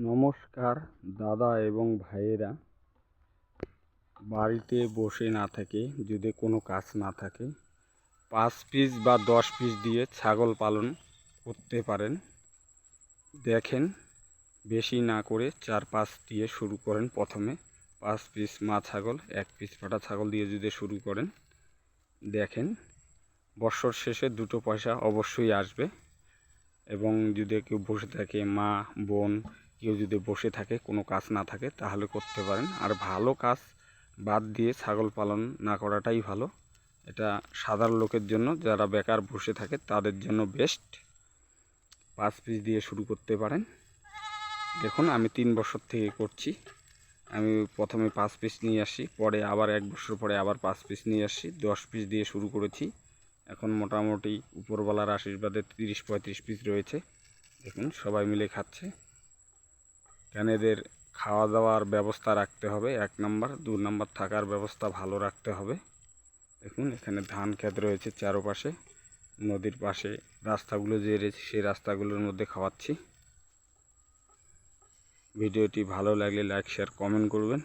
নমস্কার, দাদা এবং ভাইয়েরা। বাড়িতে বসে না থাকে, যদি কোনো কাজ না থাকে, পাঁচ পিস বা দশ পিস দিয়ে ছাগল পালন করতে পারেন। দেখেন, বেশি না করে চার পাঁচ দিয়ে শুরু করেন প্রথমে। পাঁচ পিস মা ছাগল, এক পিস ফাটা ছাগল দিয়ে যদি শুরু করেন, দেখেন, বছর শেষে দুটো পয়সা অবশ্যই আসবে। এবং যদি কেউ বসে থাকে, মা, বোন কেউ যদি বসে থাকে, কোনো কাজ না থাকে, তাহলে করতে পারেন। আর ভালো কাজ বাদ দিয়ে ছাগল পালন না করাটাই ভালো। এটা সাধারণ লোকের জন্য, যারা বেকার বসে থাকে, তাদের জন্য বেস্ট পাঁচ পিস দিয়ে শুরু করতে পারেন। দেখুন, আমি তিন বছর থেকে করছি। আমি প্রথমে পাঁচ পিস নিয়ে আসি, পরে আবার এক বছর পরে আবার পাঁচ পিস নিয়ে আসি। দশ পিস দিয়ে শুরু করেছি। এখন মোটামুটি উপরওয়ালার আশীর্বাদে তিরিশ পঁয়ত্রিশ পিস রয়েছে। দেখুন, সবাই মিলে খাচ্ছে। কেন এদের খাওয়া দাওয়ার ব্যবস্থা রাখতে হবে, এক নম্বর। দু নম্বর, থাকার ব্যবস্থা ভালো রাখতে হবে। দেখুন, এখানে ধান ক্ষেত রয়েছে চারোপাশে, নদীর পাশে। রাস্তাগুলো যে রয়েছে, সেই রাস্তাগুলোর মধ্যে খাওয়াচ্ছি। ভিডিওটি ভালো লাগলে লাইক, শেয়ার, কমেন্ট করবেন।